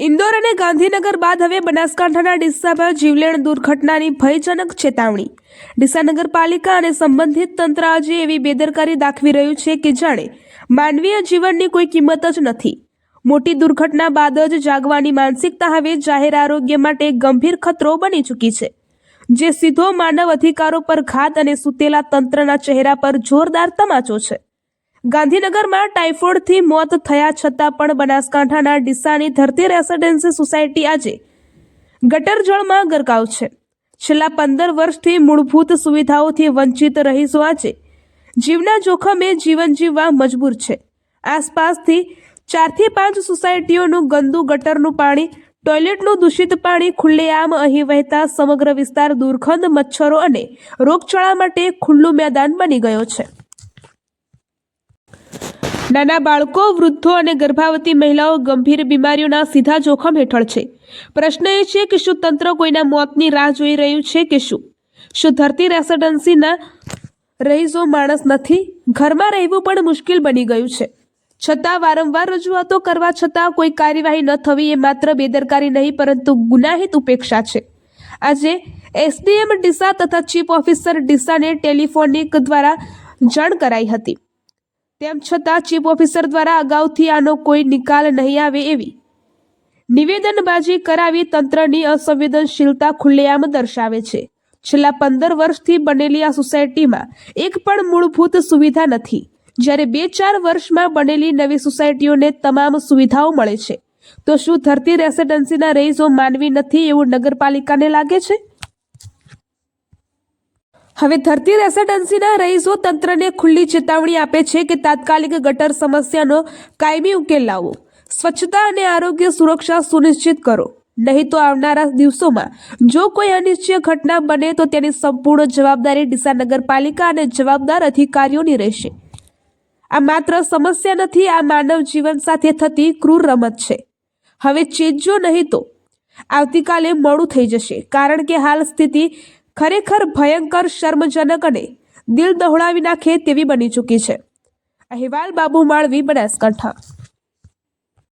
ઇન્દોર અને ગાંધીનગર બાદ હવે બનાસકાંઠાના ડિસ્સામાં જીવલેણ દુર્ઘટનાની ભયજનક ચેતવણી. ડીસા નગરપાલિકા અને સંબંધિત તંત્ર આજે એવી બેદરકારી દાખવી રહ્યું છે કે જાણે માનવીય જીવનની કોઈ કિંમત જ નથી. મોટી દુર્ઘટના બાદ જ જાગવાની માનસિકતા હવે જાહેર આરોગ્ય માટે ગંભીર ખતરો બની ચૂકી છે. જે સીધો માનવ અધિકારો પર ઘાત અને સુતેલા તંત્રના ચહેરા પર જોરદાર તમાચો છે. ગાંધીનગરમાં ટાઇફોઇડથી મોત થયા છતાં પણ બનાસકાંઠાના ડીસાની ધરતી રેસિડેન્સી સોસાયટી આજે ગટર જળમાં ગરકાવ છે. છેલ્લા પંદર વર્ષથી મૂળભૂત સુવિધાઓથી વંચિત રહીશો આજે જીવના જોખમે જીવન જીવવા મજબૂર છે. આસપાસથી ચારથી પાંચ સોસાયટીઓનું ગંદુ ગટરનું પાણી, ટોયલેટનું દૂષિત પાણી ખુલ્લેઆમ અહીં વહેતા સમગ્ર વિસ્તાર દુર્ગંધ, મચ્છરો અને રોગચાળા માટે ખુલ્લું મેદાન બની ગયો છે. નાના બાળકો, વૃદ્ધો અને ગર્ભાવતી મહિલાઓ ગંભીર બીમારીઓના સીધા જોખમ હેઠળ છે. પ્રશ્ન એ છે કે શું તંત્ર કોઈના મોતની રાહ જોઈ રહ્યું છે કે શું? શું ધરતી રેસિડન્સીના રહીશો માણસ નથી? ઘરમાં રહેવું પણ મુશ્કેલ બની ગયું છે. છતાં વારંવાર રજૂઆતો કરવા છતાં કોઈ કાર્યવાહી ન થવી એ માત્ર બેદરકારી નહીં, પરંતુ ગુનાહિત ઉપેક્ષા છે. આજે એસડીએમ ડીસા તથા ચીફ ઓફિસર ડીસાને ટેલિફોનિક દ્વારા જાણ કરાઈ હતી. તેમ છતાં ચીફ ઓફિસર દ્વારા અગાઉથી આનો કોઈ નિકાલ નહીં આવે એવી નિવેદનબાજી કરાવી તંત્રની અસંવેદનશીલતા ખુલ્લેઆમ દર્શાવે છે. છેલ્લા પંદર વર્ષથી બનેલી આ સોસાયટીમાં એક પણ મૂળભૂત સુવિધા નથી. જ્યારે બે ચાર વર્ષમાં બનેલી નવી સોસાયટીઓને તમામ સુવિધાઓ મળે છે. તો શું ધરતી રેસિડેન્સીના રહીશો માનવી નથી એવું નગરપાલિકાને લાગે છે? હવે ધરતી રેસિડેન્સીના રહીશો તંત્રને ખુલ્લી ચેતવણી આપે છે કે તાત્કાલિક ગટર સમસ્યાનો કાયમી ઉકેલ લાવો. સ્વચ્છતા અને આરોગ્ય સુરક્ષા સુનિશ્ચિત કરો. નહીં તો આવનારા દિવસોમાં જો કોઈ અનિશ્ચય ઘટના બને તો તેની સંપૂર્ણ જવાબદારી ડીસા નગરપાલિકા અને જવાબદાર અધિકારીઓની રહેશે. આ માત્ર સમસ્યા નથી, આ માનવ જીવન સાથે થતી ક્રૂર રમત છે. હવે ચેતજો નહીં તો આવતીકાલે મોડું થઈ જશે, કારણ કે હાલ સ્થિતિ ખરેખર ભયંકર શર્મજનક અને દિલ દહોડાવી નાખે તેવી બની ચૂકી છે. અહેવાલ બાબુ માળવી બનાસકાંઠા.